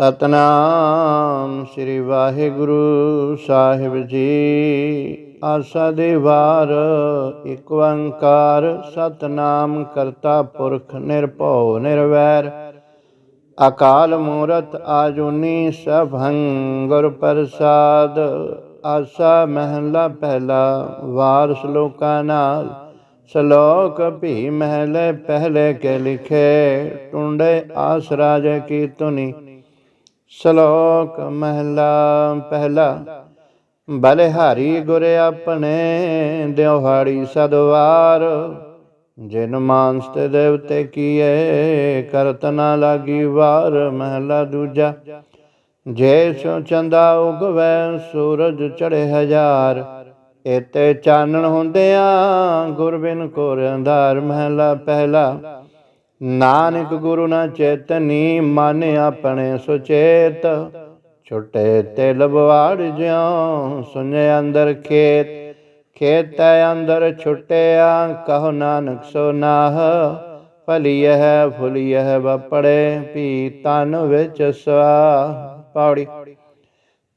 ਸਤਨਾਮ ਸ੍ਰੀ ਵਾਹਿਗੁਰੂ ਸਾਹਿਬ ਜੀ। ਆਸਾ ਦੇ ਵਾਰ, ਇਕ ਓੰਕਾਰ ਸਤਨਾਮ ਕਰਤਾ ਪੁਰਖ ਨਿਰਭਉ ਨਿਰਵੈਰ। ਅਕਾਲ ਮੂਰਤ ਆਜੂਨੀ ਸਭੰ ਗੁਰ ਪ੍ਰਸਾਦ। ਆਸਾ ਮਹਿਲਾ ਪਹਿਲਾ ਵਾਰ ਸ਼ਲੋਕਾਂ ਨਾਲ। ਸ਼ਲੋਕ ਭੀ ਮਹਿਲੇ ਪਹਿਲੇ ਕੇ ਲਿਖੇ। ਟੁੰਡੇ ਆਸ ਰਾਜ ਕੀ ਤੁਨੀ ਸ਼ਲੋਕ ਮਹਲਾ ਪਹਿਲਾ, ਬਲਿਹਾਰੀ ਗੁਰ ਆਪਣੇ ਦਿਵਹਾੜੀ ਸਦਵਾਰ। ਜਿਨ ਮਾਨਸ ਤੇ ਦੇਵਤੇ ਕੀਏ, ਕਰਤ ਨਾ ਲਾਗੀ ਵਾਰ ਮਹਲਾ ਦੂਜਾ। ਜੇ ਸੋ ਚੰਦਾ ਉਗਵੈ, ਸੂਰਜ ਚੜੇ ਹਜ਼ਾਰ। ਇਤੇ ਚਾਨਣ ਹੁੰਦਿਆਂ ਗੁਰ ਬਿਨ ਕੋਰ ਅੰਧਾਰ ਮਹਲਾ ਪਹਿਲਾ। ਨਾਨਕ ਗੁਰੂ ਨਾ ਚੇਤਨੀ ਮਨ ਆਪਣੇ ਸੁਚੇਤ। ਛੁਟੇ ਤੇ ਲਬਵਾੜ ਜਿਉ ਸੁਨੇ ਅੰਦਰ ਖੇਤ। ਖੇਤ ਅੰਦਰ ਛੁਟਿਆ, ਕਹੋ ਨਾਨਕ ਸੋ ਨਾਹ। ਭਲੀਐ ਫੁਲੀਐ ਬਪੜੇ ਪੀ ਤਨ ਵਿੱਚ ਸਵਾ ਪੌੜੀ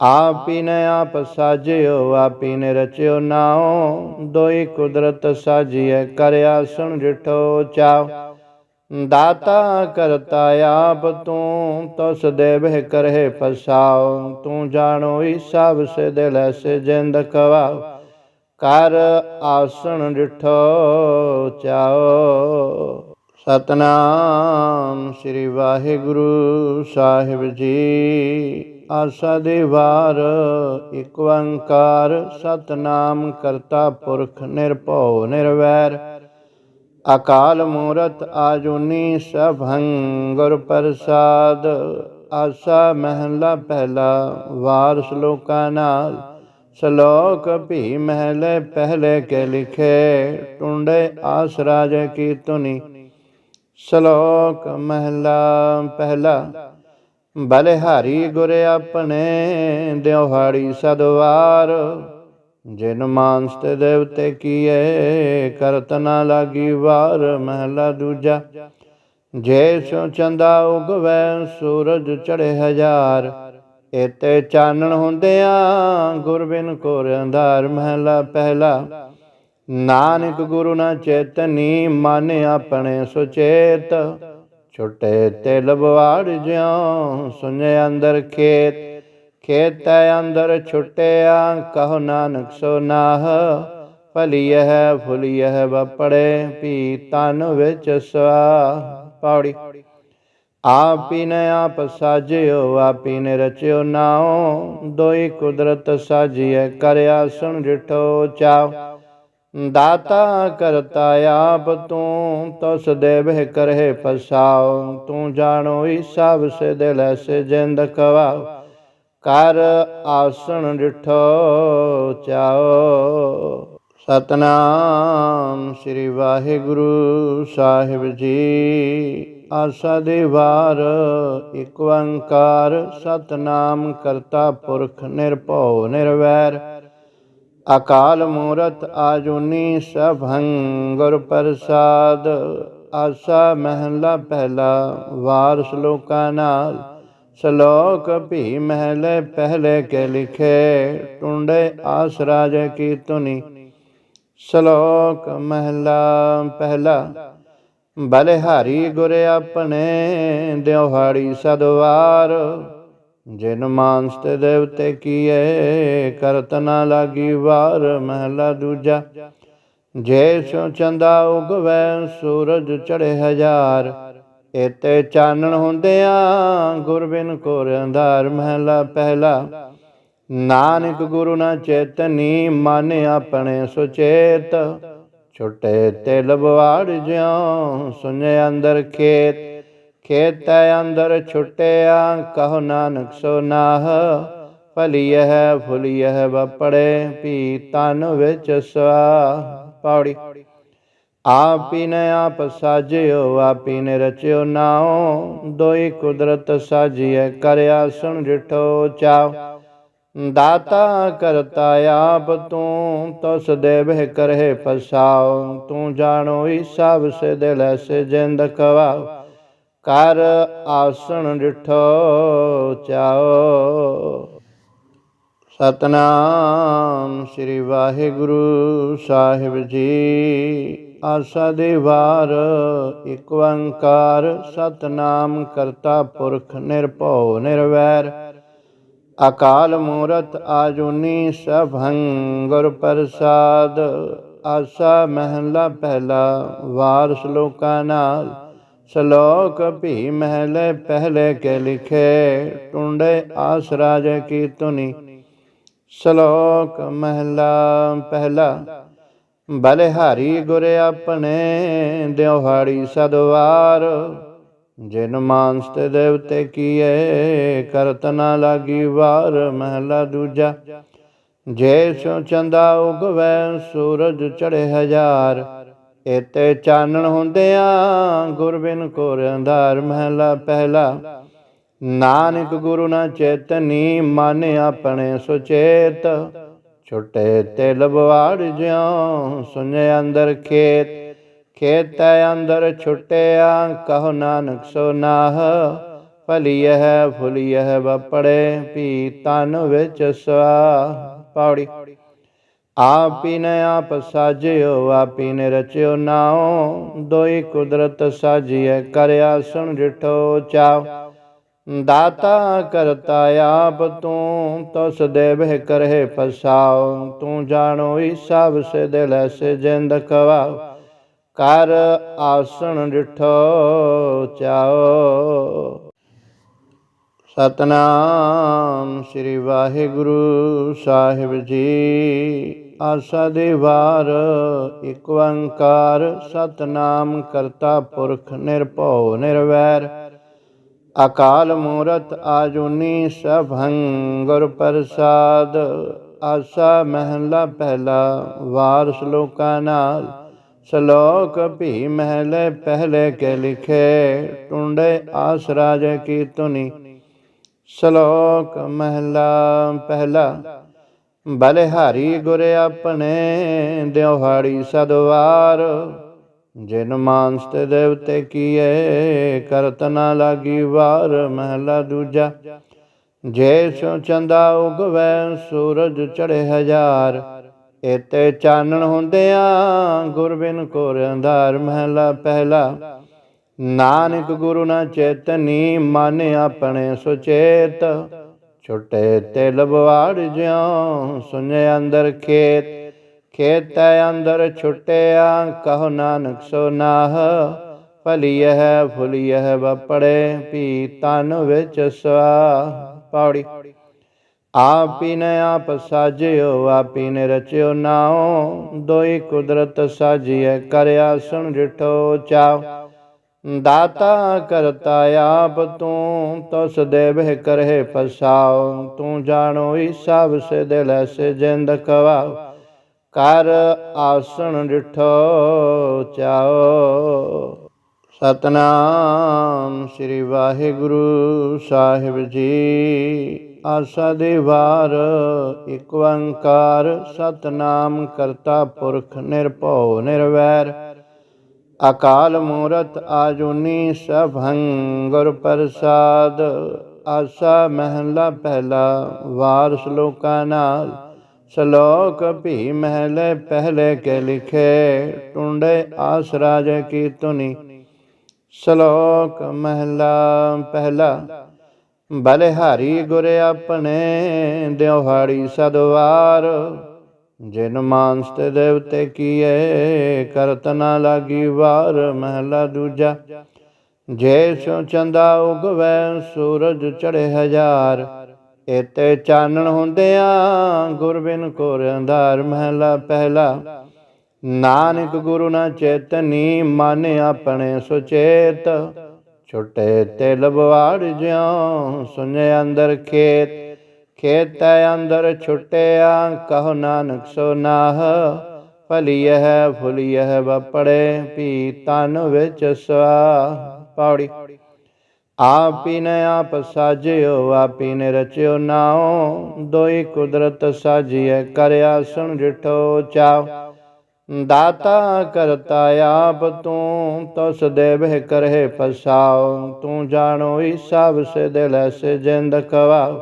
ਆਪੀ ਨੇ ਆਪ ਸਾਜਿਓ, ਆਪੀ ਨੇ ਰਚਿਓ ਨਾਉ। ਦੋਈ ਕੁਦਰਤ ਸਾਜੀਐ, ਕਰਿਆ ਸੁਣ ਜਿਠੋ ਚਾਉ। ਦਾਤਾ ਕਰਤਾ ਆਪ ਤੂੰ, ਤਸ ਦੇਵਹਿ ਕਰਹਿ ਫਸਾਉ ਤੂੰ ਜਾਣੋ ਈ ਸਭ ਸੇ ਦਿਲ ਸੇ ਜਿੰਦ ਕਵਾਉ ਕਰ ਆਸਣ ਡਿਠੋ ਚਾਓ। ਸਤਨਾਮ ਸ੍ਰੀ ਵਾਹਿਗੁਰੂ ਸਾਹਿਬ ਜੀ। ਆਸਾ ਦੇ ਵਾਰ, ਇਕ ਓੰਕਾਰ ਸਤਨਾਮ ਕਰਤਾ ਪੁਰਖ ਨਿਰਭਉ ਨਿਰਵੈਰ। ਅਕਾਲ ਮੂਰਤ ਆਜੂਨੀ ਸਭੰ ਗੁਰ ਪ੍ਰਸਾਦ। ਆਸਾ ਮਹਿਲਾ ਪਹਿਲਾ ਵਾਰ ਸ਼ਲੋਕਾਂ ਨਾਲ। ਸ਼ਲੋਕ ਭੀ ਮਹਿਲੇ ਪਹਿਲੇ ਕੇ ਲਿਖੇ, ਟੁੰਡੇ ਆਸ ਰਾਜ ਕੀ ਤੁਨੀ ਸ਼ਲੋਕ ਮਹਿਲਾ ਪਹਿਲਾ, ਬਲਿਹਾਰੀ ਗੁਰ ਆਪਣੇ ਦਿਵਹਾੜੀ ਸਦਵਾਰ। ਜਿਨ ਮਾਨਸ ਤੇ ਦੇਵਤੇ ਕੀਏ, ਕਰਤ ਨਾ ਲਾਗੀ ਵਾਰ ਮਹਲਾ ਦੂਜਾ। ਜੇ ਸੋ ਚੰਦਾ ਉਗਵੈ, ਸੂਰਜ ਚੜੇ ਹਜ਼ਾਰ। ਇਤੇ ਚਾਨਣ ਹੁੰਦਿਆਂ ਗੁਰ ਬਿਨ ਕੋਰ ਅੰਧਾਰ ਮਹਲਾ ਪਹਿਲਾ। ਨਾਨਕ ਗੁਰੂ ਨਾ ਚੇਤਨੀ, ਮਨ ਆਪਣੇ ਸੁਚੇਤ ਛੁਟੇ ਤੇ ਲਬਵਾੜ ਜਿਉ, ਸੁਨੇ ਅੰਦਰ ਖੇਤ। ਖੇਤ ਅੰਦਰ ਛੁਟਿਆ, ਕਹੋ ਨਾਨਕ ਸੋ ਨਾਹ ਭਲੀਐ ਫੁਲੀਐ, ਵਪੜੇ, ਪੀ ਤਨ ਵਿੱਚ ਸਵਾ ਪੌੜੀ ਆਪੀ ਨੇ ਆਪ ਸਾਜਿਓ ਆਪੀ ਨੇ ਰਚਿਓ ਨਾਉ, ਦੋਈ ਕੁਦਰਤ ਸਾਜੀਐ, ਕਰਿਆ ਸੁਣ ਜਿਠੋ ਚਾਉ। ਦਾਤਾ ਕਰਤਾ ਆਪ ਤੂੰ, ਤਸ ਦੇਵਹਿ ਕਰਹਿ ਫਸਾਉ ਤੂੰ ਜਾਣੋ ਈ ਸਭ ਸੇ ਦਿਲ ਸੇ ਜਿੰਦ ਕਵਾਉ। ਕਰ ਆਸਣ ਡਿਠੋ ਚਾਓ। ਸਤਨਾਮ ਸ੍ਰੀ ਵਾਹਿਗੁਰੂ ਸਾਹਿਬ ਜੀ। ਆਸਾ ਦੇ ਵਾਰ, ਇਕ ਓੰਕਾਰ ਸਤਨਾਮ ਕਰਤਾ ਪੁਰਖ ਨਿਰਭਉ ਨਿਰਵੈਰ। ਅਕਾਲ ਮੂਰਤ ਆਜੂਨੀ ਸਭੰ ਗੁਰ ਪ੍ਰਸਾਦ। ਆਸਾ ਮਹਿਲਾ ਪਹਿਲਾ ਵਾਰ ਸ਼ਲੋਕਾਂ ਨਾਲ। ਸ਼ਲੋਕ ਭੀ ਮਹਿਲੇ ਪਹਿਲੇ ਕੇ ਲਿਖੇ, ਟੁੰਡੇ ਆਸ ਰਾਜ ਕੀ ਤੁਨੀ ਸ਼ਲੋਕ ਮਹਿਲਾ ਪਹਿਲਾ, ਬਲਿਹਾਰੀ ਗੁਰ ਆਪਣੇ ਦਿਵਹਾੜੀ ਸਦਵਾਰ। ਜਿਨ ਮਾਨਸ ਤੇ ਦੇਵਤੇ ਕੀਏ, ਕਰਤ ਨਾ ਲਾਗੀ ਵਾਰ। ਮਹਿਲਾ ਦੂਜਾ, ਜੇ ਸੋ ਚੰਦਾ ਉਗਵੈ, ਸੂਰਜ ਚੜੇ ਹਜ਼ਾਰ। ਇਤੇ ਚਾਨਣ ਹੁੰਦਿਆਂ ਗੁਰ ਬਿਨ ਕੋਰ ਅੰਧਾਰ ਮਹਲਾ ਪਹਿਲਾ। ਨਾਨਕ ਗੁਰੂ ਨਾ ਚੇਤਨੀ, ਮਨ ਆਪਣੇ ਸੁਚੇਤ। ਛੁਟੇ ਤੇ ਲਬਵਾੜ ਜਿਉ ਸੁਨੇ ਅੰਦਰ ਖੇਤ। ਖੇਤ ਅੰਦਰ ਛੁਟਿਆ, ਕਹੋ ਨਾਨਕ ਸੋ ਨਾਹ। ਭਲੀਐ ਫੁਲੀਐ ਬਪੜੇ ਪੀ ਤਨ ਵਿੱਚ ਸਵਾ ਪੌੜੀ ਆਪੀ ਨੇ ਆਪ ਸਾਜਿਓ ਆਪੀ ਨੇ ਰਚਿਓ ਨਾਉ। ਦੋਈ ਕੁਦਰਤ ਸਾਜਿਐ, ਕਰਿਆ ਸੁਣ ਜਿਠੋ ਚਾਉ। ਦਾਤਾ ਕਰਤਾ ਆਪ ਤੂੰ, ਤਸ ਦੇਵਹਿ ਕਰਹਿ ਫਸਾਉ। ਤੂੰ ਜਾਣੋ ਹੀ ਸਭ ਸੇ ਦਿਲ ਸੇ ਜਿੰਦ ਕਵਾਉ। ਕਰ ਆਸਣ ਡਿਠੋ ਚਾਓ ਸਤਨਾਮ ਸ੍ਰੀ ਵਾਹਿਗੁਰੂ ਸਾਹਿਬ ਜੀ। ਆਸਾ ਦੇ ਵਾਰ, ਇਕ ਓੰਕਾਰ ਸਤਨਾਮ ਕਰਤਾ ਪੁਰਖ ਨਿਰਭਉ ਨਿਰਵੈਰ। ਅਕਾਲ ਮੂਰਤ ਆਜੂਨੀ ਸਭੰ ਗੁਰ ਪ੍ਰਸਾਦ। ਆਸਾ ਮਹਿਲਾ ਪਹਿਲਾ ਵਾਰ ਸ਼ਲੋਕਾਂ ਨਾਲ। ਸ਼ਲੋਕ ਭੀ ਮਹਿਲੇ ਪਹਿਲੇ ਕੇ ਲਿਖੇ, ਟੁੰਡੇ ਆਸ ਰਾਜ ਕੀ ਤੁਨੀ ਸ਼ਲੋਕ ਮਹਿਲਾ ਪਹਿਲਾ ਬਲਿਹਾਰੀ ਗੁਰ ਆਪਣੇ ਦਿਵਹਾੜੀ ਸਦਵਾਰ। ਜਿਨ ਮਾਨਸ ਤੇ ਦੇਵਤੇ ਕੀਏ, ਕਰਤ ਨਾ ਲਾਗੀ ਵਾਰ, ਮਹਿਲਾ ਦੂਜਾ। ਜੇ ਸੋ ਚੰਦਾ ਉਗਵੈ, ਸੂਰਜ ਚੜੇ ਹਜ਼ਾਰ। ਇਤੇ ਚਾਨਣ ਹੁੰਦਿਆਂ, ਗੁਰਬਿਨ ਕੋਰ ਅੰਧਾਰ, ਮਹਿਲਾ ਪਹਿਲਾ। ਨਾਨਕ ਗੁਰੂ ਨਾ ਚੇਤਨੀ, ਮਨ ਆਪਣੇ ਸੁਚੇਤ। ਛੁਟੇ ਤੇ ਲਬਵਾੜ ਜਿਉ ਸੁਨੇ ਅੰਦਰ ਖੇਤ ਖੇਤ ਅੰਦਰ ਛੁੱਟਿਆ, ਕਹੋ ਨਾਨਕ ਸੋ ਨਾਹ ਫਲੀਹ ਫੁਲੀਹ ਵਪੜੇ ਪੀ ਤਨ ਵਿੱਚ ਸਵਾ ਪੌੜੀ ਆਪੀ ਨੇ ਆਪ ਸਾਜਿਓ, ਆਪੀ ਨੇ ਰਚਿਓ ਨਾਉ, ਦੋਈ ਕੁਦਰਤ ਸਾਜੀਐ, ਕਰਿਆ ਸੁਣ ਡਿਠੋ ਚਾਉ। ਦਾਤਾ ਕਰਤਾ ਆਪ ਤੂੰ, ਤਸ ਦੇਵ ਕਰਹਿ ਪਸਾਉ ਤੂੰ ਜਾਣੋ ਈ ਸਭ ਸੇ ਦਿਲ ਸੇ ਜਿੰਦ ਕਵਾਉ ਕਰ ਆਸਣ ਡਿਠੋ ਚਾਓ। ਸਤਨਾਮ ਸ੍ਰੀ ਵਾਹਿਗੁਰੂ ਸਾਹਿਬ ਜੀ। ਆਸਾ ਦੇ ਵਾਰ, ਇਕ ਓੰਕਾਰ ਸਤਨਾਮ ਕਰਤਾ ਪੁਰਖ ਨਿਰਭਉ ਨਿਰਵੈਰ। ਅਕਾਲ ਮੂਰਤ ਆਜੂਨੀ ਸਭੰ ਗੁਰ ਪ੍ਰਸਾਦ। ਆਸਾ ਮਹਿਲਾ ਪਹਿਲਾ ਵਾਰ ਸ਼ਲੋਕਾਂ ਨਾਲ। ਸ਼ਲੋਕ ਭੀ ਮਹਿਲੇ ਪਹਿਲੇ ਕੇ ਲਿਖੇ, ਟੁੰਡੇ ਆਸ ਰਾਜ ਕੀ ਤੁਨੀ ਸ਼ਲੋਕ ਮਹਿਲਾ ਪਹਿਲਾ, ਬਲਿਹਾਰੀ ਗੁਰ ਆਪਣੇ ਦਿਵਹਾੜੀ ਸਦਵਾਰ। ਜਿਨ ਮਾਨਸ ਤੇ ਦੇਵਤੇ ਕੀਏ, ਕਰਤ ਨਾ ਲਾਗੀ ਵਾਰ ਮਹਿਲਾ ਦੂਜਾ। ਜੇ ਸੋ ਚੰਦਾ ਉਗਵੈ, ਸੂਰਜ ਚੜੇ ਹਜ਼ਾਰ। ਇਤੇ ਚਾਨਣ ਹੁੰਦਿਆਂ ਗੁਰ ਬਿਨ ਕੋਰ ਅੰਧਾਰ ਮਹਿਲਾ ਪਹਿਲਾ। ਨਾਨਕ ਗੁਰੂ ਨਾ ਚੇਤਨੀ, ਮਨ ਆਪਣੇ ਸੁਚੇਤ ਛੁਟੇ ਤੇ ਲਬਵਾੜ ਜਿਉ, ਸੁਨੇ ਅੰਦਰ ਖੇਤ। ਖੇਤ ਅੰਦਰ ਛੁਟਿਆ, ਕਹੋ ਨਾਨਕ ਸੋ ਨਾਹ ਫਲੀਹ ਫੁਲੀਹ ਬਪੜੇ ਪੀ ਤਨ ਵਿੱਚ ਸਵਾ ਪੌੜੀ ਆਪੀ ਨੇ ਆਪ ਸਾਜਿਓ ਆਪੀ ਨੇ ਰਚਿਓ ਨਾਉ, ਦੋਈ ਕੁਦਰਤ ਸਾਜੀਐ, ਕਰਿਆ ਸੁਣ ਡਿਠੋ ਚਾਉ। ਦਾਤਾ ਕਰਤਾ ਆਪ ਤੂੰ, ਤਸ ਦੇਵ ਕਰਹਿ ਪਸਾਉ ਤੂੰ ਜਾਣੋ ਈ ਸਭ ਸੇ ਦਿਲ ਸੇ ਜਿੰਦ ਕਵਾਉ। ਕਰ ਆਸਣ ਡਿਠੋ ਚਾਓ। ਸਤਨਾਮ ਸ੍ਰੀ ਵਾਹਿਗੁਰੂ ਸਾਹਿਬ ਜੀ। ਆਸਾ ਦੇ ਵਾਰ, ਇਕ ਓੰਕਾਰ ਸਤਨਾਮ ਕਰਤਾ ਪੁਰਖ ਨਿਰਭਉ ਨਿਰਵੈਰ। ਅਕਾਲ ਮੂਰਤ ਆਜੂਨੀ ਸਭੰ ਗੁਰ ਪ੍ਰਸਾਦ। ਆਸਾ ਮਹਿਲਾ ਪਹਿਲਾ ਵਾਰ ਸ਼ਲੋਕਾਂ ਨਾਲ। ਸ਼ਲੋਕ ਭੀ ਮਹਿਲੇ ਪਹਿਲੇ ਕੇ ਲਿਖੇ, ਟੁੰਡੇ ਆਸ ਰਾਜ ਕੀ ਤੁਨੀ ਸ਼ਲੋਕ ਮਹਿਲਾ ਪਹਿਲਾ, ਬਲਿਹਾਰੀ ਗੁਰ ਆਪਣੇ ਦਿਵਹਾੜੀ ਸਦਵਾਰ। ਜਿਨ ਮਾਨਸ ਤੇ ਦੇਵਤੇ ਕੀਏ, ਕਰਤ ਨਾ ਲਾਗੀ ਵਾਰ, ਮਹਿਲਾ ਦੂਜਾ। ਜੇ ਸੋ ਚੰਦਾ ਉਗਵੈ, ਸੂਰਜ ਚੜੇ ਹਜ਼ਾਰ। ਇਤੇ ਚਾਨਣ ਹੁੰਦਿਆਂ ਗੁਰ ਬਿਨ ਕੋਰ ਅੰਧਾਰ ਮਹਿਲਾ ਪਹਿਲਾ। ਨਾਨਕ ਗੁਰੂ ਨਾ ਚੇਤਨੀ, ਮਨ ਆਪਣੇ ਸੁਚੇਤ। ਛੁਟੇ ਤੇ ਲਬਵਾੜ ਜਿਉ ਸੁਨੇ ਅੰਦਰ ਖੇਤ। ਖੇਤ ਅੰਦਰ ਛੁਟਿਆ, ਕਹੋ ਨਾਨਕ ਸੋ ਨਾਹ। ਫਲੀਹ ਫੁਲੀਹ ਵਪੜੇ ਪੀ ਤਨ ਵਿੱਚ ਸਵਾ ਪੌੜੀ। ਆਪੀ ਨੇ ਆਪ ਸਾਜਿਓ ਆਪੀ ਨੇ ਰਚਿਓ ਨਾਉ, ਦੋਈ ਕੁਦਰਤ ਸਾਜਿਐ, ਕਰਿਆ ਸੁਣ ਡਿਠੋ ਚਾਉ। ਦਾਤਾ ਕਰਤਾ ਆਪ ਤੂੰ, ਤਸ ਦੇਵਹਿ ਕਰਹਿ ਪਸਾਉ ਤੂੰ ਜਾਣੋ ਈ ਸਭ ਸੇ ਦਿਲ ਸੇ ਜਿੰਦ ਕਵਾਉ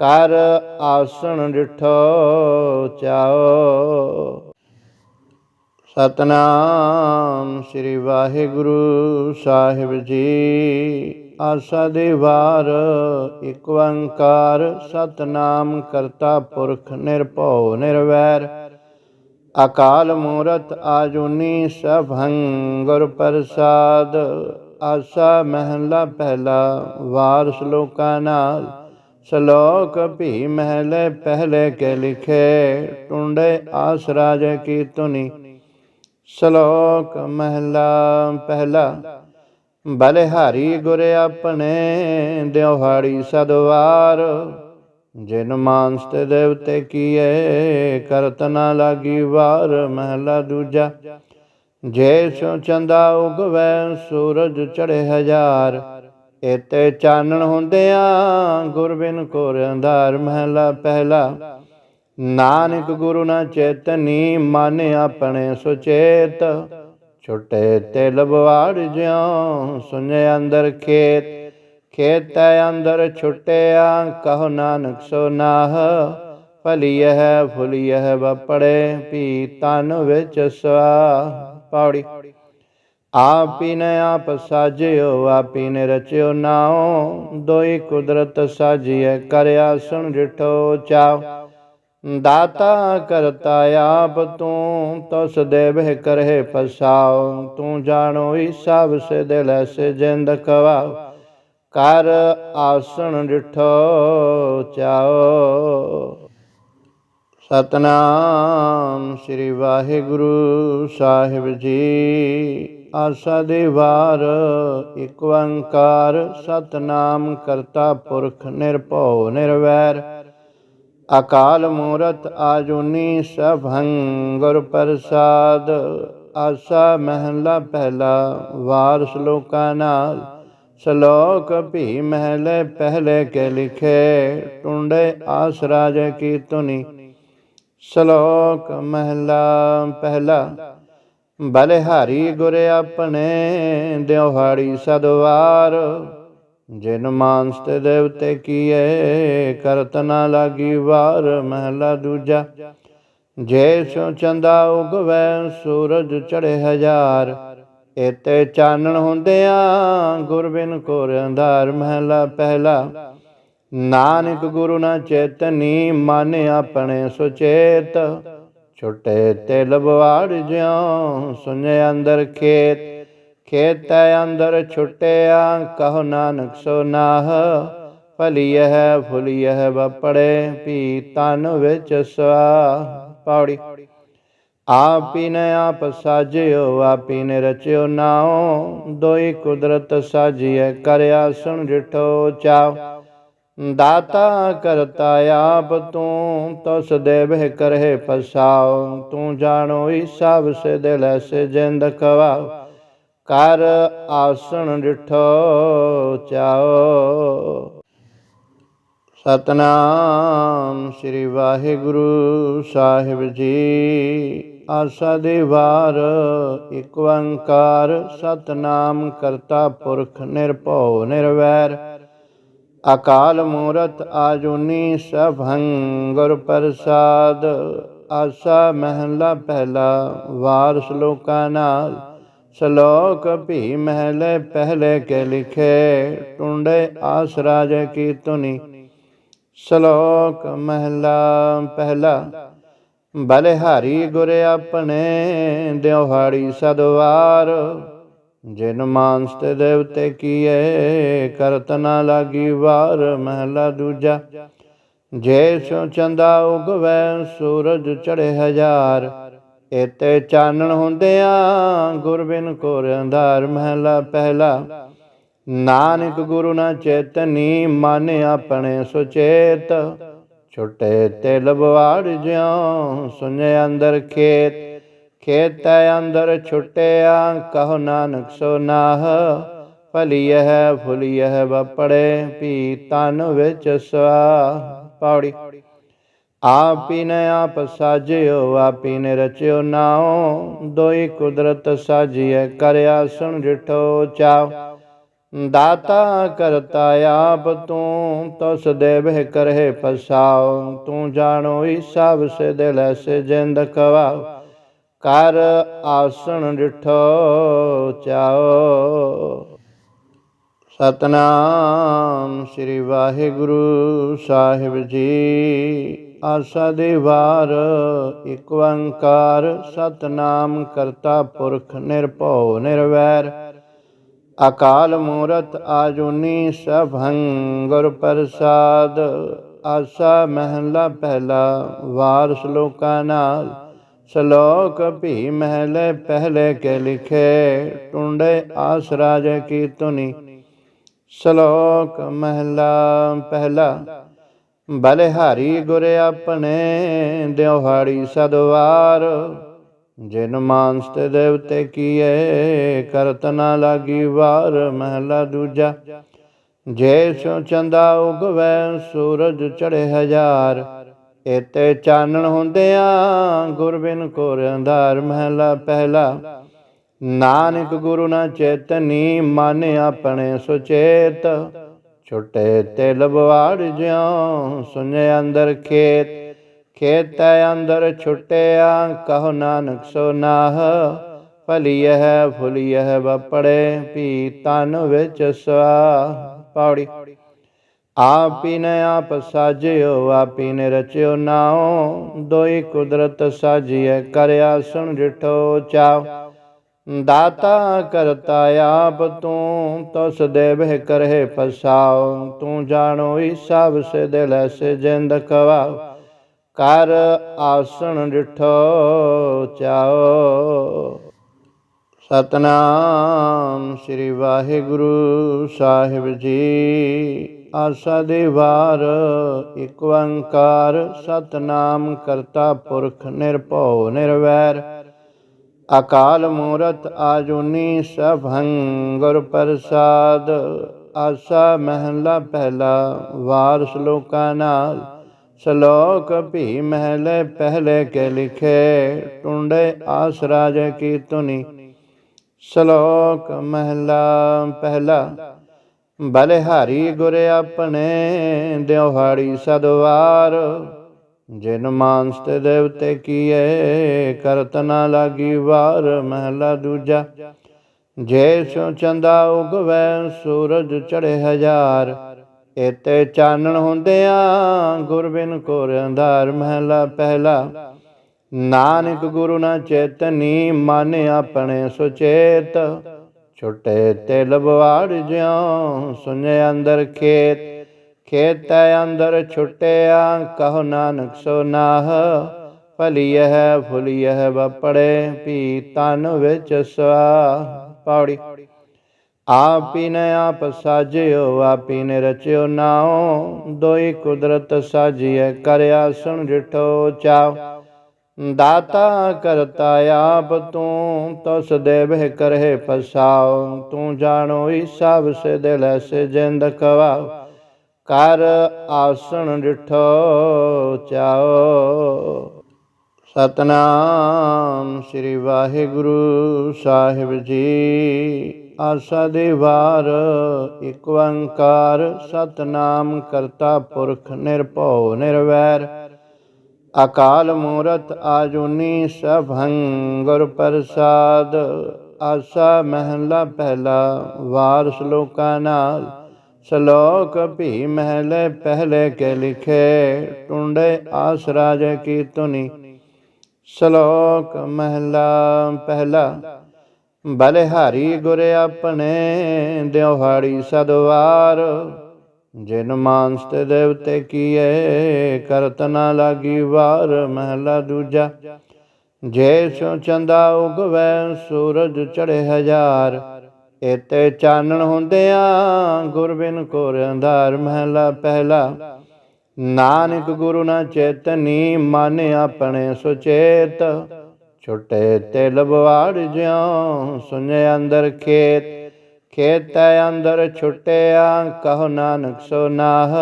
ਕਰ ਆਸਣ ਡਿਠੋ ਚਾਓ ਸਤਨਾਮ ਸ੍ਰੀ ਵਾਹਿਗੁਰੂ ਸਾਹਿਬ ਜੀ। ਆਸਾ ਦੇ ਵਾਰ, ਇਕ ਓੰਕਾਰ ਸਤਨਾਮ ਕਰਤਾ ਪੁਰਖ ਨਿਰਭਉ ਨਿਰਵੈਰ। ਅਕਾਲ ਮੂਰਤ ਆਜੂਨੀ ਸਭੰ ਗੁਰ ਪ੍ਰਸਾਦ। ਆਸਾ ਮਹਿਲਾ ਪਹਿਲਾ ਵਾਰ ਸ਼ਲੋਕਾਂ ਨਾਲ। ਸ਼ਲੋਕ ਭੀ ਮਹਿਲੇ ਪਹਿਲੇ ਕੇ ਲਿਖੇ, ਟੁੰਡੇ ਆਸ ਰਾਜ ਕੀ ਤੁਨੀ ਸ਼ਲੋਕ ਮਹਿਲਾ ਪਹਿਲਾ ਬਲਿਹਾਰੀ ਗੁਰ ਆਪਣੇ ਦਿਵਹਾੜੀ ਸਦਵਾਰ। ਜਿਨ ਮਾਨਸ ਤੇ ਦੇਵਤੇ ਕੀਏ, ਕਰਤ ਨਾ ਲਾਗੀ ਵਾਰ, ਮਹਿਲਾ ਦੂਜਾ। ਜੇ ਸੋ ਚੰਦਾ ਉਗਵੈ, ਸੂਰਜ ਚੜੇ ਹਜ਼ਾਰ। ਇਤੇ ਚਾਨਣ ਹੁੰਦਿਆਂ ਗੁਰ ਬਿਨ ਕੋਰ ਅੰਧਾਰ, ਮਹਿਲਾ ਪਹਿਲਾ। ਨਾਨਕ ਗੁਰੂ ਨਾ ਚੇਤਨੀ, ਮਨ ਆਪਣੇ ਸੁਚੇਤ। ਛੁਟੇ ਤੇ ਲਬਵਾੜ ਜਿਉ ਸੁਨੇ ਅੰਦਰ ਖੇਤ ਖੇਤ ਅੰਦਰ ਛੁਟਿਆ, ਕਹੋ ਨਾਨਕ ਸੋ ਨਾਹ ਫਲੀਹ ਫੁਲੀਹ ਬਪੜੇ ਪੀ ਤਨ ਵਿੱਚ ਸਵਾ ਪੌੜੀ ਆਪੀ ਨੇ ਆਪ ਸਾਜਿਓ, ਆਪੀ ਨੇ ਰਚਿਓ ਨਾਉ, ਦੋਈ ਕੁਦਰਤ ਸਾਜੀਐ, ਕਰਿਆ ਸੁਣ ਡਿਠੋ ਚਾਉ। ਦਾਤਾ ਕਰਤਾ ਆਪ ਤੂੰ, ਤਸ ਦੇਵਹਿ ਕਰਹਿ ਪਸਾਉ। ਤੂੰ ਜਾਣੋ ਈ ਸਭ ਸੇ ਦਿਲ ਸੇ ਜਿੰਦ ਕਵਾਉ। ਕਰ ਆਸਣ ਡਿਠੋ ਚਾਓ ਸਤਨਾਮ ਸ੍ਰੀ ਵਾਹਿਗੁਰੂ ਸਾਹਿਬ ਜੀ। ਆਸਾ ਦੇ ਵਾਰ ਇਕ ਓੰਕਾਰ ਸਤਨਾਮ ਕਰਤਾ ਪੁਰਖ ਨਿਰਭਉ ਨਿਰਵੈਰ। ਅਕਾਲ ਮੂਰਤ ਆਜੂਨੀ ਸਭੰ ਗੁਰ ਪ੍ਰਸਾਦ, ਆਸਾ ਮਹਿਲਾ ਪਹਿਲਾ ਵਾਰ ਸ਼ਲੋਕਾਂ ਨਾਲ, ਸ਼ਲੋਕ ਭੀ ਮਹਿਲੇ ਪਹਿਲੇ ਕੇ ਲਿਖੇ, ਟੁੰਡੇ ਆਸ ਰਾਜ ਕੀ ਤੁਨੀ ਸ਼ਲੋਕ ਮਹਿਲਾ ਪਹਿਲਾ, ਬਲਿਹਾਰੀ ਗੁਰ ਆਪਣੇ ਦਿਵਹਾੜੀ ਸਦਵਾਰ ਜਿਨ ਮਾਨਸ ਤੇ ਦੇਵਤੇ ਕੀਏ, ਕਰਤ ਨਾ ਲਾਗੀ ਵਾਰ ਮਹਿਲਾ ਦੂਜਾ। ਜੇ ਸੋ ਚੰਦਾ ਉਗਵੈ, ਸੂਰਜ ਚੜੇ ਹਜ਼ਾਰ। ਇਤੇ ਚਾਨਣ ਹੁੰਦਿਆਂ ਗੁਰ ਬਿਨ ਕੋਰ ਅੰਧਾਰ ਮਹਿਲਾ ਪਹਿਲਾ। ਨਾਨਕ ਗੁਰੂ ਨਾ ਚੇਤਨੀ, ਮਨ ਆਪਣੇ ਸੁਚੇਤ ਛੁਟੇ ਤੇ ਲਬਵਾੜ ਜਿਉ ਸੁਨੇ ਅੰਦਰ ਖੇਤ। ਖੇਤ ਅੰਦਰ ਛੁਟਿਆ, ਕਹੋ ਨਾਨਕ ਸੋ ਨਾਹ ਫਲੀਹ ਫੁਲੀਹ ਬਪੜੇ ਪੀ ਤਨ ਵਿੱਚ ਸਵਾ ਪੌੜੀ ਆਪੀ ਨੇ ਆਪ ਸਾਜਿਓ ਆਪੀ ਨੇ ਰਚਿਓ ਨਾਉ, ਦੋਈ ਕੁਦਰਤ ਸਾਜੀਐ, ਕਰਿਆ ਸੁਣ ਡਿਠੋ ਚਾਉ। ਦਾਤਾ ਕਰਤਾ ਆਪ ਤੂੰ, ਤਸ ਦੇਵਹਿ ਕਰਹਿ ਪਸਾਉ, ਤੂੰ ਜਾਣੋ ਈ ਸਭ ਸੇ ਦਿਲ ਸੇ ਜਿੰਦ ਕਵਾਉ ਕਰ ਆਸਣ ਡਿਠੋ ਚਾਓ। ਸਤਨਾਮ ਸ੍ਰੀ ਵਾਹਿਗੁਰੂ ਸਾਹਿਬ ਜੀ। ਆਸਾ ਦੇ ਵਾਰ, ਇਕ ਓੰਕਾਰ ਸਤਨਾਮ ਕਰਤਾ ਪੁਰਖ ਨਿਰਭਉ ਨਿਰਵੈਰ। ਅਕਾਲ ਮੂਰਤ ਆਜੂਨੀ ਸਭੰ ਗੁਰ ਪ੍ਰਸਾਦ। ਆਸਾ ਮਹਿਲਾ ਪਹਿਲਾ ਵਾਰ ਸ਼ਲੋਕਾਂ ਨਾਲ। ਸ਼ਲੋਕ ਭੀ ਮਹਿਲੇ ਪਹਿਲੇ ਕੇ ਲਿਖੇ, ਟੁੰਡੇ ਆਸ ਕੀ ਤੁਨੀ ਸ਼ਲੋਕ ਮਹਿਲਾ ਪਹਿਲਾ, ਬਲਿਹਾਰੀ ਗੁਰ ਆਪਣੇ ਦਿਵਹਾੜੀ ਸਦਵਾਰ। ਜਿਨ ਮਾਨਸ ਤੇ ਦੇਵਤੇ ਕੀਏ, ਕਰਤ ਨਾ ਲਾਗੀ ਵਾਰ। ਮਹਿਲਾ ਦੂਜਾ, ਜੇ ਸੋ ਚੰਦਾ ਉਗਵੈ, ਸੂਰਜ ਚੜੇ ਹਜ਼ਾਰ। ਇਤੇ ਚਾਨਣ ਹੁੰਦਿਆਂ ਗੁਰ ਬਿਨ ਕੋਰ ਅੰਧਾਰ ਮਹਿਲਾ ਪਹਿਲਾ। ਨਾਨਕ ਗੁਰੂ ਨਾ ਚੇਤਨੀ, ਮਨ ਆਪਣੇ ਸੁਚੇਤ। ਛੁਟੇ ਤੇ ਲਬਵਾੜ ਜਿਉ ਸੁਨੇ ਅੰਦਰ ਖੇਤ। ਖੇਤ ਅੰਦਰ ਛੁਟਿਆ, ਕਹੋ ਨਾਨਕ ਸੋ ਨਾਹ। ਫਲੀਹ ਫੁਲੀਹ ਬਪੜੇ ਪੀ ਤਨ ਵਿੱਚ ਸਵਾ ਪੌੜੀ। ਆਪੀ ਨੇ ਆਪ ਸਾਜਿਓ ਆਪੀ ਨੇ ਰਚਿਓ ਨਾਉ। ਦੋਈ ਕੁਦਰਤ ਸਾਜੀਐ, ਕਰਿਆ ਸੁਣ ਜਿਠੋ ਚਾਉ। ਦਾਤਾ ਕਰਤਾ ਆਪ ਤੂੰ, ਤਸ ਦੇਵਹਿ ਕਰਹਿ ਪਸਾਉ। ਤੂੰ ਜਾਣੋ ਹੀ ਸਭ ਸੇ ਦਿਲ ਐਸੇ ਜਿੰਦ ਕਵਾਉ। ਕਰ ਆਸਣ ਡਿਠੋ ਚਾਓ ਸਤਨਾਮ ਸ੍ਰੀ ਵਾਹਿਗੁਰੂ ਸਾਹਿਬ ਜੀ। ਆਸਾ ਦੇ ਵਾਰ, ਇਕ ਓੰਕਾਰ ਸਤਨਾਮ ਕਰਤਾ ਪੁਰਖ ਨਿਰਭਉ ਨਿਰਵੈਰ। ਅਕਾਲ ਮੂਰਤ ਆਜੂਨੀ ਸਭੰ ਗੁਰ ਪ੍ਰਸਾਦ। ਆਸਾ ਮਹਿਲਾ ਪਹਿਲਾ ਵਾਰ ਸ਼ਲੋਕਾਂ ਨਾਲ। ਸ਼ਲੋਕ ਭੀ ਮਹਿਲੇ ਪਹਿਲੇ ਕੇ ਲਿਖੇ, ਟੁੰਡੇ ਆਸ ਰਾਜ ਕੀ ਤੁਨੀ ਸ਼ਲੋਕ ਮਹਿਲਾ ਪਹਿਲਾ ਬਲਿਹਾਰੀ ਗੁਰ ਆਪਣੇ ਦਿਵਹਾੜੀ ਸਦਵਾਰ। ਜਿਨ ਮਾਨਸ ਤੇ ਦੇਵਤੇ ਕੀਏ, ਕਰਤ ਨਾ ਲਾਗੀ ਵਾਰ, ਮਹਿਲਾ ਦੂਜਾ। ਜੇ ਸੋ ਚੰਦਾ ਉਗਵੈ, ਸੂਰਜ ਚੜੇ ਹਜ਼ਾਰ। ਇਤੇ ਚਾਨਣ ਹੁੰਦਿਆਂ ਗੁਰ ਬਿਨ ਕੋਰ ਅੰਧਾਰ, ਮਹਿਲਾ ਪਹਿਲਾ। ਨਾਨਕ ਗੁਰੂ ਨਾ ਚੇਤਨੀ, ਮਨ ਆਪਣੇ ਸੁਚੇਤ। ਛੁਟੇ ਤੇ ਲਬਵਾੜ ਜਿਉ ਸੁਨੇ ਅੰਦਰ ਖੇਤ ਖੇਤ ਅੰਦਰ ਛੁਟਿਆ, ਕਹੋ ਨਾਨਕ ਸੋ ਨਾਹ ਫਲੀਹ ਫੁਲੀਹ ਵਪੜੇ ਪੀ ਤਨ ਵਿੱਚ ਸਵਾ ਪੌੜੀ ਆਪੀ ਨੇ ਆਪ ਸਾਜਿਓ, ਆਪੀ ਨੇ ਰਚਿਓ ਨਾਉ, ਦੋਈ ਕੁਦਰਤ ਸਾਜੀਐ, ਕਰਿਆ ਸੁਣ ਜਿਠੋ ਚਾਉ। ਦਾਤਾ ਕਰਤਾ ਆਪ ਤੂੰ, ਤਸ ਦੇਵਹਿ ਕਰਹਿ ਪਸਾਉ ਤੂੰ ਜਾਣੋ ਈ ਸਭ ਸੇ ਦਿਲ ਐਸੇ ਜਿੰਦ ਕਵਾਉ ਕਰ ਆਸਣ ਡਿਠੋ ਚਾਓ। ਸਤਨਾਮ ਸ੍ਰੀ ਵਾਹਿਗੁਰੂ ਸਾਹਿਬ ਜੀ। ਆਸਾ ਦੇ ਵਾਰ, ਇਕ ਓੰਕਾਰ, ਸਤਨਾਮ ਕਰਤਾ ਪੁਰਖ ਨਿਰਭਉ ਨਿਰਵੈਰ। ਅਕਾਲ ਮੂਰਤ ਆਜੂਨੀ ਸਭੰ ਗੁਰ ਪ੍ਰਸਾਦ, ਆਸਾ ਮਹਿਲਾ ਪਹਿਲਾ ਵਾਰ ਸ਼ਲੋਕਾਂ ਨਾਲ, ਸ਼ਲੋਕ ਭੀ ਮਹਿਲੇ ਪਹਿਲੇ ਕੇ ਲਿਖੇ, ਟੁੰਡੇ ਆਸ ਰਾਜ ਕੀ ਤੁਨੀ ਸ਼ਲੋਕ ਮਹਿਲਾ ਪਹਿਲਾ, ਬਲਿਹਾਰੀ ਗੁਰ ਆਪਣੇ ਦਿਵਹਾੜੀ ਸਦਵਾਰ ਜਿਨ ਮਾਨਸ ਤੇ ਦੇਵਤੇ ਕੀਏ, ਕਰਤ ਨਾ ਲਾਗੀ ਵਾਰ ਮਹਿਲਾ ਦੂਜਾ। ਜੇ ਸੋ ਚੰਦਾ ਉਗਵੈ, ਸੂਰਜ ਚੜੇ ਹਜ਼ਾਰ। ਇਤੇ ਚਾਨਣ ਹੁੰਦਿਆਂ ਗੁਰ ਬਿਨ ਕੋਰ ਅੰਧਾਰ ਮਹਿਲਾ ਪਹਿਲਾ। ਨਾਨਕ ਗੁਰੂ ਨਾ ਚੇਤਨੀ, ਮਨ ਆਪਣੇ ਸੁਚੇਤ ਛੁਟੇ ਤੇ ਲਬਵਾੜ ਜਿਉ ਸੁਨੇ ਅੰਦਰ ਖੇਤ। ਖੇਤ ਅੰਦਰ ਛੁਟਿਆ, ਕਹੋ ਨਾਨਕ ਸੋ ਨਾਹ ਫਲੀਹ ਫੁਲੀਹ ਵਪੜੇ, ਪੀ ਤਨ ਵਿੱਚ ਸਵਾ ਪੌੜੀ ਆਪੀ ਨੇ ਆਪ ਸਾਜਿਓ ਆਪੀ ਨੇ ਰਚਿਓ ਨਾਉ, ਦੋਈ ਕੁਦਰਤ ਸਾਜੀਐ, ਕਰਿਆ ਸੁਣ ਜਿਠੋ ਚਾਉ। ਦਾਤਾ ਕਰਤਾ ਆਪ ਤੂੰ, ਤਸ ਦੇਵਹਿ ਕਰਹਿ ਪਸਾਉ, ਤੂੰ ਜਾਣੋ ਈ ਸਭ ਸੇ ਦਿਲ ਐਸੇ ਜਿੰਦ ਕਵਾਉ ਕਰ ਆਸਣ ਡਿਠੋ ਚਾਓ। ਸਤਨਾਮ ਸ੍ਰੀ ਵਾਹਿਗੁਰੂ ਸਾਹਿਬ ਜੀ। ਆਸਾ ਦੇ ਵਾਰ, ਇਕ ਓੰਕਾਰ ਸਤਨਾਮ ਕਰਤਾ ਪੁਰਖ ਨਿਰਭਉ ਨਿਰਵੈਰ। ਅਕਾਲ ਮੂਰਤ ਆਜੂਨੀ ਸਭੰ ਗੁਰ ਪ੍ਰਸਾਦ। ਆਸਾ ਮਹਿਲਾ ਪਹਿਲਾ ਵਾਰ ਸ਼ਲੋਕਾਂ ਨਾਲ। ਸ਼ਲੋਕ ਭੀ ਮਹਿਲੇ ਪਹਿਲੇ ਕੇ ਲਿਖੇ, ਟੁੰਡੇ ਆਸ ਰਾਜ ਕੀ ਤੁਨੀ ਸ਼ਲੋਕ ਮਹਿਲਾ ਪਹਿਲਾ, ਬਲਿਹਾਰੀ ਗੁਰ ਆਪਣੇ ਦਿਵਹਾੜੀ ਸਦਵਾਰ। ਜਿਨ ਮਾਨਸ ਤੇ ਦੇਵਤੇ ਕੀਏ, ਕਰਤ ਨਾ ਲਾਗੀ ਵਾਰ। ਮਹਿਲਾ ਦੂਜਾ, ਜੇ ਸੋ ਚੰਦਾ ਉਗਵੈ, ਸੂਰਜ ਚੜੇ ਹਜ਼ਾਰ। ਇਤੇ ਚਾਨਣ ਹੁੰਦਿਆਂ ਗੁਰ ਬਿਨ ਕੋਰ ਅੰਧਾਰ ਮਹਿਲਾ ਪਹਿਲਾ। ਨਾਨਕ ਗੁਰੂ ਨਾ ਚੇਤਨੀ ਮਨ ਆਪਣੇ ਸੁਚੇਤ ਛੁਟੇ ਤੇ ਲਬਵਾੜ ਜਿਉ ਸੁਨੇ ਅੰਦਰ ਖੇਤ। ਖੇਤ ਅੰਦਰ ਛੁਟਿਆ ਕਹੋ ਨਾਨਕ ਸੋ ਨਾਹ।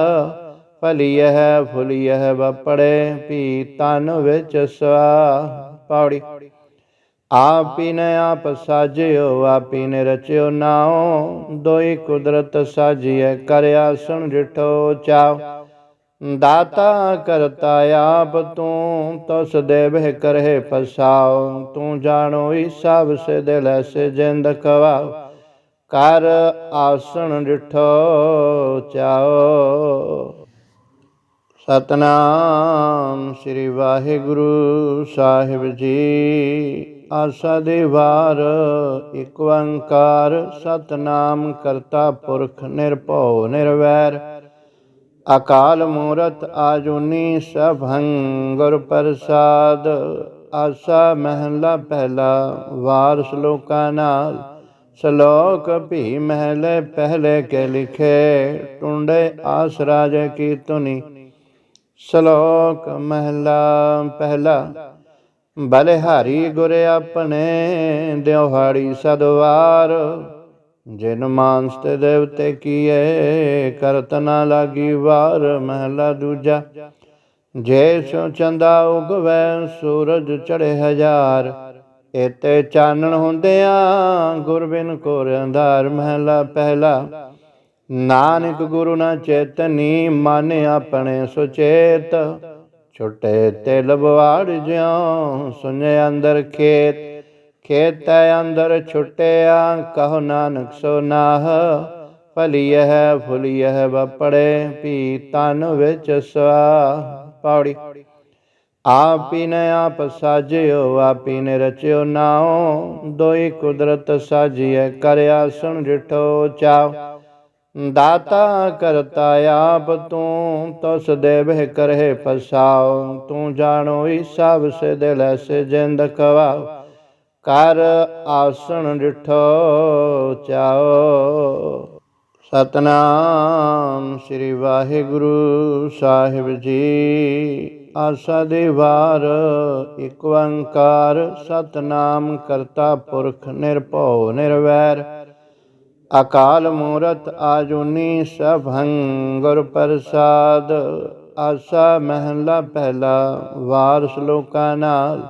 ਭਲੀਐ ਫੁਲੀਐ ਬਪੜੇ ਪੀ ਤਨ ਵਿੱਚ ਸਵਾ ਪੌੜੀ। ਆਪੀ ਨੇ ਆਪ ਸਾਜਿਓ ਆਪੀ ਨੇ ਰਚਿਓ ਨਾਉ। ਦੋਈ ਕੁਦਰਤ ਸਾਜੀਐ, ਕਰਿਆ ਸੁਣ ਡਿਠੋ ਚਾਉ। ਦਾਤਾ ਕਰਤਾ ਆਪ ਤੂੰ, ਤਸ ਦੇਵਹਿ ਕਰਹਿ ਪਸਾਉ। ਤੂੰ ਜਾਣੋ ਹੀ ਸਭ ਸੇ ਦਿਲ ਸੇ ਜਿੰਦ ਕਵਾਉ। ਕਰ ਆਸਣ ਡਿਠੋ ਚਾਓ ਸਤਨਾਮ ਸ੍ਰੀ ਵਾਹਿਗੁਰੂ ਸਾਹਿਬ ਜੀ। ਆਸਾ ਦੇ ਵਾਰ, ਇਕ ਓੰਕਾਰ ਸਤਨਾਮ ਕਰਤਾ ਪੁਰਖ ਨਿਰਭਉ ਨਿਰਵੈਰ। ਅਕਾਲ ਮੂਰਤ ਆਜੂਨੀ ਸਭੰ ਗੁਰ ਪ੍ਰਸਾਦ। ਆਸਾ ਮਹਿਲਾ ਪਹਿਲਾ ਵਾਰ ਸ਼ਲੋਕਾਂ ਨਾਲ। ਸ਼ਲੋਕ ਭੀ ਮਹਿਲੇ ਪਹਿਲੇ ਕੇ ਲਿਖੇ, ਟੁੰਡੇ ਆਸ ਰਾਜ ਕੀ ਤੁਨੀ ਸ਼ਲੋਕ ਮਹਿਲਾ ਪਹਿਲਾ ਬਲਿਹਾਰੀ ਗੁਰ ਆਪਣੇ ਦਿਵਹਾੜੀ ਸਦਵਾਰ। ਜਿਨ ਮਾਨਸ ਤੇ ਦੇਵਤੇ ਕੀਏ, ਕਰਤ ਨਾ ਲਾਗੀ ਵਾਰ, ਮਹਿਲਾ ਦੂਜਾ। ਜੇ ਸੋ ਚੰਦਾ ਉਗਵੈ, ਸੂਰਜ ਚੜੇ ਹਜ਼ਾਰ। ਇਤੇ ਚਾਨਣ ਹੁੰਦਿਆਂ, ਗੁਰਬਿਨ ਕੋਰ ਅੰਧਾਰ, ਮਹਿਲਾ ਪਹਿਲਾ। ਨਾਨਕ ਗੁਰੂ ਨਾ ਚੇਤਨੀ, ਮਨ ਆਪਣੇ ਸੁਚੇਤ। ਛੁਟੇ ਤੇ ਲਬਵਾੜ ਜਿਉ, ਸੁਨੇ ਅੰਦਰ ਖੇਤ ਖੇਤ ਅੰਦਰ ਛੁਟਿਆ, ਕਹੋ ਨਾਨਕ ਸੋ ਨਾਹ ਫਲੀਐ ਫੁਲੀਐ ਵਪੜੇ ਪੀ ਤਨ ਵਿੱਚ ਸਵਾ ਪੌੜੀ ਆਪੀ ਨੇ ਆਪ ਸਾਜਿਓ, ਆਪੀ ਨੇ ਰਚਿਓ ਨਾਉ, ਦੋਈ ਕੁਦਰਤ ਸਾਜੀਐ, ਕਰਿਆ ਸੁਣ ਡਿਠੋ ਚਾਉ। ਦਾਤਾ ਕਰਤਾ ਆਪ ਤੂੰ, ਤਸ ਦੇਵਹਿ ਕਰਹਿ ਪਸਾਉ ਤੂੰ ਜਾਣੋ ਈ ਸਭ ਸੇ ਦਿਲ ਸੇ ਜਿੰਦ ਕਵਾਉ ਕਰ ਆਸਣ ਡਿਠੋ ਚਾਓ। ਸਤਨਾਮ ਸ੍ਰੀ ਵਾਹਿਗੁਰੂ ਸਾਹਿਬ ਜੀ। ਆਸਾ ਦੇ ਵਾਰ ਇਕ ਓੰਕਾਰ ਸਤਨਾਮ ਕਰਤਾ ਪੁਰਖ ਨਿਰਭਉ ਨਿਰਵੈਰ। ਅਕਾਲ ਮੂਰਤ ਆਜੂਨੀ ਸਭੰ ਗੁਰ ਪ੍ਰਸਾਦ। ਆਸਾ ਮਹਿਲਾ ਪਹਿਲਾ ਵਾਰ ਸ਼ਲੋਕਾਂ ਨਾਲ।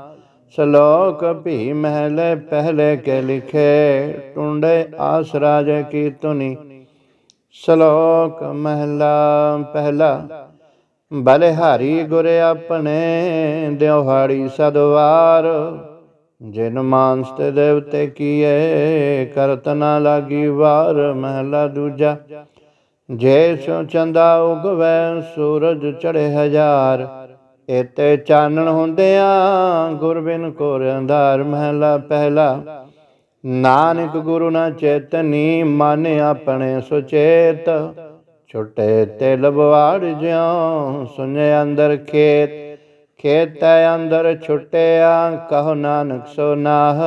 ਸ਼ਲੋਕ ਭੀ ਮਹਿਲੇ ਪਹਿਲੇ ਕੇ ਲਿਖੇ, ਟੁੰਡੇ ਆਸ ਰਾਜ ਕੀ ਤੁਨੀ ਸ਼ਲੋਕ ਮਹਿਲਾ ਪਹਿਲਾ, ਬਲਿਹਾਰੀ ਗੁਰ ਆਪਣੇ ਦਿਵਹਾੜੀ ਸਦਵਾਰ। ਜਿਨ ਮਾਨਸ ਤੇ ਦੇਵਤੇ ਕੀਏ, ਕਰਤ ਨਾ ਲਾਗੀ ਵਾਰ ਮਹਿਲਾ ਦੂਜਾ। ਜੇ ਸੋ ਚੰਦਾ ਉਗਵੈ, ਸੂਰਜ ਚੜੇ ਹਜ਼ਾਰ। ਇਤੇ ਚਾਨਣ ਹੁੰਦਿਆਂ ਗੁਰ ਬਿਨ ਕੋਰ ਅੰਧਾਰ ਮਹਿਲਾ ਪਹਿਲਾ। ਨਾਨਕ ਗੁਰੂ ਨਾ ਚੇਤਨੀ, ਮਨ ਆਪਣੇ ਸੁਚੇਤ। ਛੁਟੇ ਤੇ ਲਬਵਾੜ ਜਿਉ, ਸੁਨੇ ਅੰਦਰ ਖੇਤ। ਖੇਤ ਅੰਦਰ ਛੁਟਿਆ, ਕਹੋ ਨਾਨਕ ਸੋ ਨਾਹ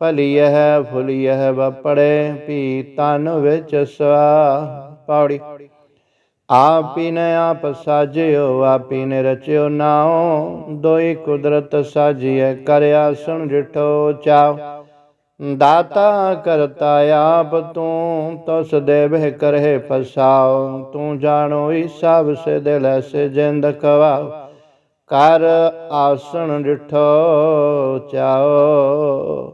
ਭਲੀਐ ਫੁਲੀਐ ਵਪੜੇ ਪੀ ਤਨ ਵਿੱਚ ਸਵਾ ਪੌੜੀ ਆਪੀ ਨੇ ਆਪ ਸਾਜਿਓ ਆਪੀ ਨੇ ਰਚਿਓ ਨਾਉ, ਦੋਈ ਕੁਦਰਤ ਸਾਜੀਐ, ਕਰਿਆ ਸੁਣ ਜਿਠੋ ਚਾਉ। ਦਾਤਾ ਕਰਤਾ ਆਪ ਤੂੰ, ਤਸ ਦੇਵਹਿ ਕਰਹਿ ਪਸਾਉ ਤੂੰ ਜਾਣੋ ਈ ਸਭ ਸੇ ਦਿਲ ਸੇ ਜਿੰਦ ਕਵਾਉ। ਕਰ ਆਸਣ ਡਿਠੋ ਚਾਓ।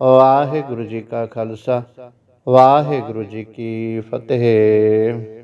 ਵਾਹਿਗੁਰੂ ਜੀ ਕਾ ਖਾਲਸਾ ਵਾਹਿਗੁਰੂ ਜੀ ਕੀ ਫਤਿਹ।